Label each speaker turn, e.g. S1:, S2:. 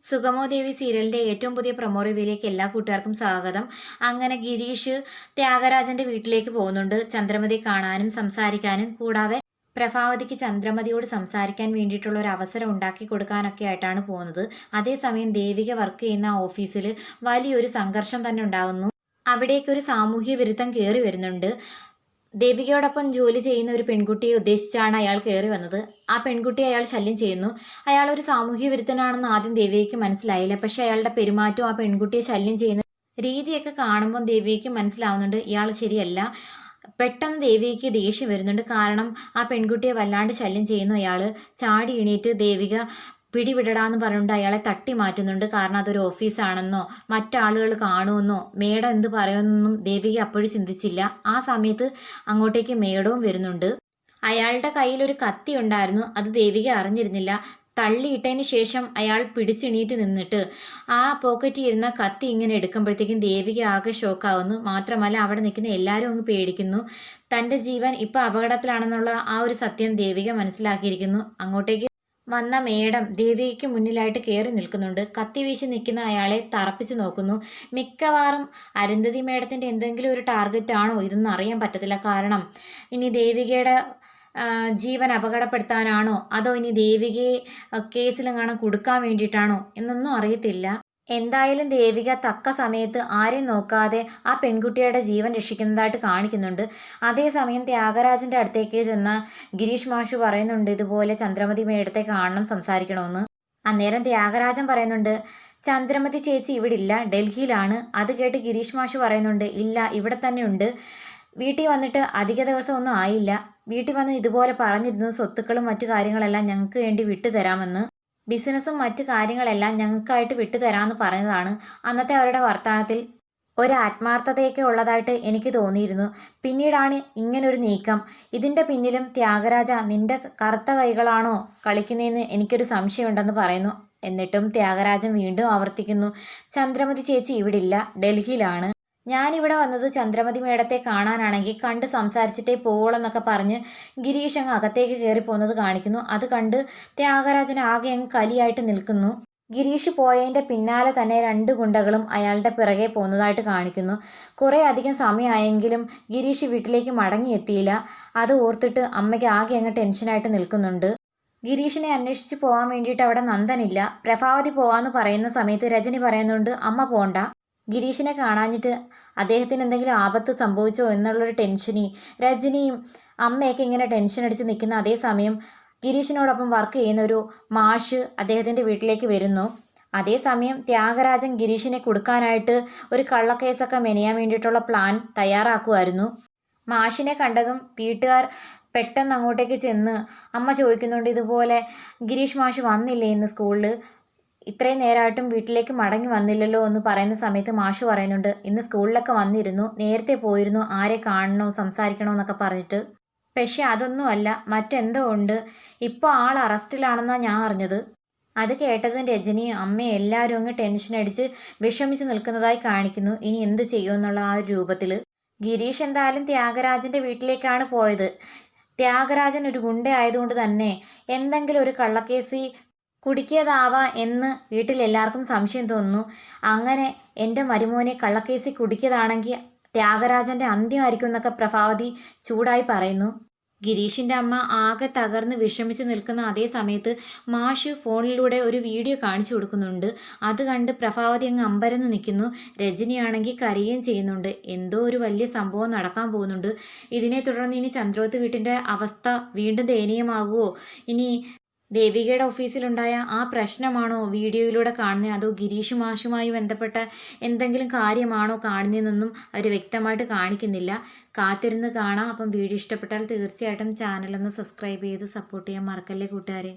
S1: സുഗമോ ദേവി സീരിയലിന്റെ ഏറ്റവും പുതിയ പ്രൊമോ റിവ്യൂയിലേക്ക് എല്ലാ കൂട്ടുകാർക്കും സ്വാഗതം. അങ്ങനെ ഗിരീഷ് ത്യാഗരാജന്റെ വീട്ടിലേക്ക് പോകുന്നുണ്ട്. ചന്ദ്രമതി കാണാനും സംസാരിക്കാനും കൂടാതെ പ്രഭാവതിക്ക് ചന്ദ്രമതിയോട് സംസാരിക്കാൻ വേണ്ടിയിട്ടുള്ള ഒരു അവസരം ഉണ്ടാക്കി കൊടുക്കാനൊക്കെ ആയിട്ടാണ് പോകുന്നത്. അതേസമയം ദേവിക വർക്ക് ചെയ്യുന്ന ഓഫീസിൽ വലിയൊരു സംഘർഷം തന്നെ ഉണ്ടാകുന്നു അവിടേക്ക് ഒരു സാമൂഹ്യ വിരുദ്ധം കയറി വരുന്നുണ്ട്. ദേവികയോടൊപ്പം ജോലി ചെയ്യുന്ന ഒരു പെൺകുട്ടിയെ ഉദ്ദേശിച്ചാണ് അയാൾ കയറി വന്നത്. ആ പെൺകുട്ടിയെ അയാൾ ശല്യം ചെയ്യുന്നു. അയാൾ ഒരു സാമൂഹ്യ വിരുദ്ധനാണെന്ന് ആദ്യം ദേവികയ്ക്ക് മനസ്സിലായില്ല. പക്ഷെ അയാളുടെ പെരുമാറ്റവും ആ പെൺകുട്ടിയെ ശല്യം ചെയ്യുന്ന രീതിയൊക്കെ കാണുമ്പോൾ ദേവികയ്ക്ക് മനസ്സിലാവുന്നുണ്ട് ഇയാൾ ശരിയല്ല. പെട്ടെന്ന് ദേവികയ്ക്ക് ദേഷ്യം വരുന്നുണ്ട്. കാരണം ആ പെൺകുട്ടിയെ വല്ലാണ്ട് ശല്യം ചെയ്യുന്നു അയാൾ. ചാടി എണീറ്റ് ദേവിക പിടിവിടടാന്ന് പറഞ്ഞുകൊണ്ട് അയാളെ തട്ടി മാറ്റുന്നുണ്ട്. കാരണം അതൊരു ഓഫീസാണെന്നോ മറ്റാളുകൾ കാണുമെന്നോ മേഡം എന്ത് പറയുമെന്നൊന്നും ദേവിക അപ്പോഴും ചിന്തിച്ചില്ല. ആ സമയത്ത് അങ്ങോട്ടേക്ക് മേഡവും വരുന്നുണ്ട്. അയാളുടെ കയ്യിൽ ഒരു കത്തി ഉണ്ടായിരുന്നു. അത് ദേവിക അറിഞ്ഞിരുന്നില്ല. തള്ളിയിട്ടതിന് ശേഷം അയാൾ പിടിച്ചെണീറ്റ് നിന്നിട്ട് ആ പോക്കറ്റിൽ ഇരുന്ന കത്തി ഇങ്ങനെ എടുക്കുമ്പോഴത്തേക്കും ദേവിക ആകെ ഷോക്കാവുന്നു. മാത്രമല്ല അവിടെ നിൽക്കുന്ന എല്ലാവരും അങ്ങ് പേടിക്കുന്നു. തന്റെ ജീവൻ ഇപ്പോൾ അപകടത്തിലാണെന്നുള്ള ആ ഒരു സത്യം ദേവിക മനസ്സിലാക്കിയിരിക്കുന്നു. അങ്ങോട്ടേക്ക് വന്ന മേഡം ദേവികയ്ക്ക് മുന്നിലായിട്ട് കയറി നിൽക്കുന്നുണ്ട്. കത്തി വീശി നിൽക്കുന്ന അയാളെ തറപ്പിച്ച് നോക്കുന്നു. മിക്കവാറും അരുന്ധതി മേഡത്തിന്റെ എന്തെങ്കിലും ഒരു ടാർഗറ്റ് ആണോ? ഇതെന്ന് അറിയാൻ പറ്റത്തില്ല. കാരണം ഇനി ദേവികയുടെ ജീവൻ അപകടപ്പെടുത്താനാണോ? അതോ ഇനി ദേവികയെ കേസിലെങ്ങാനും കൊടുക്കാൻ വേണ്ടിയിട്ടാണോ? എന്നൊന്നും അറിയത്തില്ല. എന്തായാലും ദേവിക തക്ക സമയത്ത് ആരെയും നോക്കാതെ ആ പെൺകുട്ടിയുടെ ജീവൻ രക്ഷിക്കുന്നതായിട്ട് കാണിക്കുന്നുണ്ട്. അതേസമയം ത്യാഗരാജന്റെ അടുത്തേക്ക് ചെന്ന ഗിരീഷ് മാഷു പറയുന്നുണ്ട് ഇതുപോലെ ചന്ദ്രമതി മേടത്തെ കാണണം സംസാരിക്കണമെന്ന് അന്നേരം ത്യാഗരാജൻ പറയുന്നുണ്ട് ചന്ദ്രമതി ചേച്ചി ഇവിടെ ഇല്ല ഡൽഹിയിലാണ്. അത് കേട്ട് ഗിരീഷ് മാഷു പറയുന്നുണ്ട് ഇല്ല ഇവിടെ തന്നെ ഉണ്ട്. വീട്ടിൽ വന്നിട്ട് അധിക ദിവസം ഒന്നും ആയില്ല. വീട്ടിൽ വന്ന് ഇതുപോലെ പറഞ്ഞിരുന്നു സ്വത്തുക്കളും മറ്റു കാര്യങ്ങളെല്ലാം ഞങ്ങൾക്ക് വേണ്ടി വിട്ടുതരാമെന്ന്. ബിസിനസ്സും മറ്റു കാര്യങ്ങളെല്ലാം ഞങ്ങൾക്കായിട്ട് വിട്ടുതരാമെന്ന് പറഞ്ഞതാണ്. അന്നത്തെ അവരുടെ വർത്തമാനത്തിൽ ഒരു ആത്മാർത്ഥതയൊക്കെ ഉള്ളതായിട്ട് എനിക്ക് തോന്നിയിരുന്നു. പിന്നീടാണ് ഇങ്ങനൊരു നീക്കം. ഇതിന്റെ പിന്നിലും ത്യാഗരാജ നിന്റെ കറുത്ത കൈകളാണോ കളിക്കുന്നതെന്ന് എനിക്കൊരു സംശയമുണ്ടെന്ന് പറയുന്നു. എന്നിട്ടും ത്യാഗരാജൻ വീണ്ടും ആവർത്തിക്കുന്നു. ചന്ദ്രമതി ചേച്ചി ഇവിടില്ല ഡൽഹിയിലാണ്. ഞാനിവിടെ വന്നത് ചന്ദ്രമതി മേടത്തെ കാണാനാണെങ്കിൽ കണ്ട് സംസാരിച്ചിട്ടേ പോവുള്ളെന്നൊക്കെ പറഞ്ഞ് ഗിരീഷ് അങ്ങ് അകത്തേക്ക് കയറി പോകുന്നത് കാണിക്കുന്നു. അത് കണ്ട് ത്യാഗരാജൻ ആകെ അങ്ങ് കലിയായിട്ട് നിൽക്കുന്നു. ഗിരീഷ് പോയതിന്റെ പിന്നാലെ തന്നെ രണ്ട് ഗുണ്ടകളും അയാളുടെ പിറകെ പോകുന്നതായിട്ട് കാണിക്കുന്നു. കുറേ അധികം സമയമായെങ്കിലും ഗിരീഷ് വീട്ടിലേക്ക് മടങ്ങിയെത്തിയില്ല. അത് ഓർത്തിട്ട് അമ്മയ്ക്ക് ആകെ അങ്ങ് ടെൻഷനായിട്ട് നിൽക്കുന്നുണ്ട്. ഗിരീഷിനെ അന്വേഷിച്ച് പോകാൻ വേണ്ടിയിട്ട് അവിടെ നന്ദനില്ല. പ്രഭാവതി പോവാന്ന് പറയുന്ന സമയത്ത് രജനി പറയുന്നുണ്ട് അമ്മ പോണ്ട. ഗിരീഷിനെ കാണാഞ്ഞിട്ട് അദ്ദേഹത്തിന് എന്തെങ്കിലും ആപത്ത് സംഭവിച്ചോ എന്നുള്ളൊരു ടെൻഷനി. രജനിയും അമ്മയൊക്കെ ഇങ്ങനെ ടെൻഷൻ അടിച്ച് നിൽക്കുന്ന അതേ സമയം ഗിരീഷിനോടൊപ്പം വർക്ക് ചെയ്യുന്ന ഒരു മാഷ് അദ്ദേഹത്തിന്റെ വീട്ടിലേക്ക് വരുന്നു. അതേസമയം ത്യാഗരാജൻ ഗിരീഷിനെ കൊടുക്കാനായിട്ട് ഒരു കള്ളക്കേസൊക്കെ മെനയാൻ വേണ്ടിയിട്ടുള്ള പ്ലാൻ തയ്യാറാക്കുമായിരുന്നു. മാഷിനെ കണ്ടതും വീട്ടുകാർ പെട്ടെന്ന് അങ്ങോട്ടേക്ക് ചെന്ന് അമ്മ ചോദിക്കുന്നുണ്ട് ഇതുപോലെ ഗിരീഷ് മാഷ് വന്നില്ലേ ഇന്ന് സ്കൂളിൽ ഇത്രയും നേരമായിട്ടും വീട്ടിലേക്ക് മടങ്ങി വന്നില്ലല്ലോ എന്ന് പറയുന്ന സമയത്ത് മാഷു പറയുന്നുണ്ട് ഇന്ന് സ്കൂളിലൊക്കെ വന്നിരുന്നു നേരത്തെ പോയിരുന്നു ആരെ കാണണോ സംസാരിക്കണോ എന്നൊക്കെ പറഞ്ഞിട്ട്. പക്ഷേ അതൊന്നുമല്ല മറ്റെന്തോ ഉണ്ട്. ഇപ്പോൾ ആൾ അറസ്റ്റിലാണെന്നാണ് ഞാൻ അറിഞ്ഞത്. അത് കേട്ടതും രജനിയും അമ്മയും എല്ലാവരും അങ്ങ് ടെൻഷൻ അടിച്ച് വിഷമിച്ച് നിൽക്കുന്നതായി കാണിക്കുന്നു. ഇനി എന്ത് ചെയ്യുമെന്നുള്ള ആ ഒരു രൂപത്തിൽ ഗിരീഷ് എന്തായാലും ത്യാഗരാജന്റെ വീട്ടിലേക്കാണ് പോയത്. ത്യാഗരാജൻ ഒരു ഗുണ്ട ആയതുകൊണ്ട് തന്നെ എന്തെങ്കിലും ഒരു കള്ളക്കേസി കുടിക്കിയതാവാ എന്ന് വീട്ടിലെല്ലാവർക്കും സംശയം തോന്നുന്നു. അങ്ങനെ എന്റെ മരുമോനെ കള്ളക്കേസി കുടുക്കിയതാണെങ്കിൽ ത്യാഗരാജന്റെ അന്ത്യമായിരിക്കും എന്നൊക്കെ പ്രഭാവതി ചൂടായി പറയുന്നു. ഗിരീഷിന്റെ അമ്മ ആകെ തകർന്ന് വിഷമിച്ച് നിൽക്കുന്ന അതേ സമയത്ത് മാഷ് ഫോണിലൂടെ ഒരു വീഡിയോ കാണിച്ചു കൊടുക്കുന്നുണ്ട്. അത് കണ്ട് പ്രഭാവതി അങ്ങ് അമ്പരന്ന് നിൽക്കുന്നു. രജനിയാണെങ്കിൽ കരയുകയും ചെയ്യുന്നുണ്ട്. എന്തോ ഒരു വലിയ സംഭവം നടക്കാൻ പോകുന്നുണ്ട്. ഇതിനെ തുടർന്ന് ഇനി ചന്ദ്രോത്ത് വീട്ടിന്റെ അവസ്ഥ വീണ്ടും ദയനീയമാകുമോ ഇനി ദേവികയുടെ ഓഫീസിലുണ്ടായ ആ പ്രശ്നമാണോ വീഡിയോയിലൂടെ കാണുന്നത്? അതോ ഗിരീഷ് മാഷുമായി ബന്ധപ്പെട്ട എന്തെങ്കിലും കാര്യമാണോ കാണുന്നതെന്നൊന്നും അവർ വ്യക്തമായിട്ട് കാണിക്കുന്നില്ല. കാത്തിരുന്ന് കാണാം. അപ്പം വീഡിയോ ഇഷ്ടപ്പെട്ടാൽ തീർച്ചയായിട്ടും ചാനലൊന്ന് സബ്സ്ക്രൈബ് ചെയ്ത് സപ്പോർട്ട് ചെയ്യാൻ മറക്കല്ലേ കൂട്ടുകാരെ?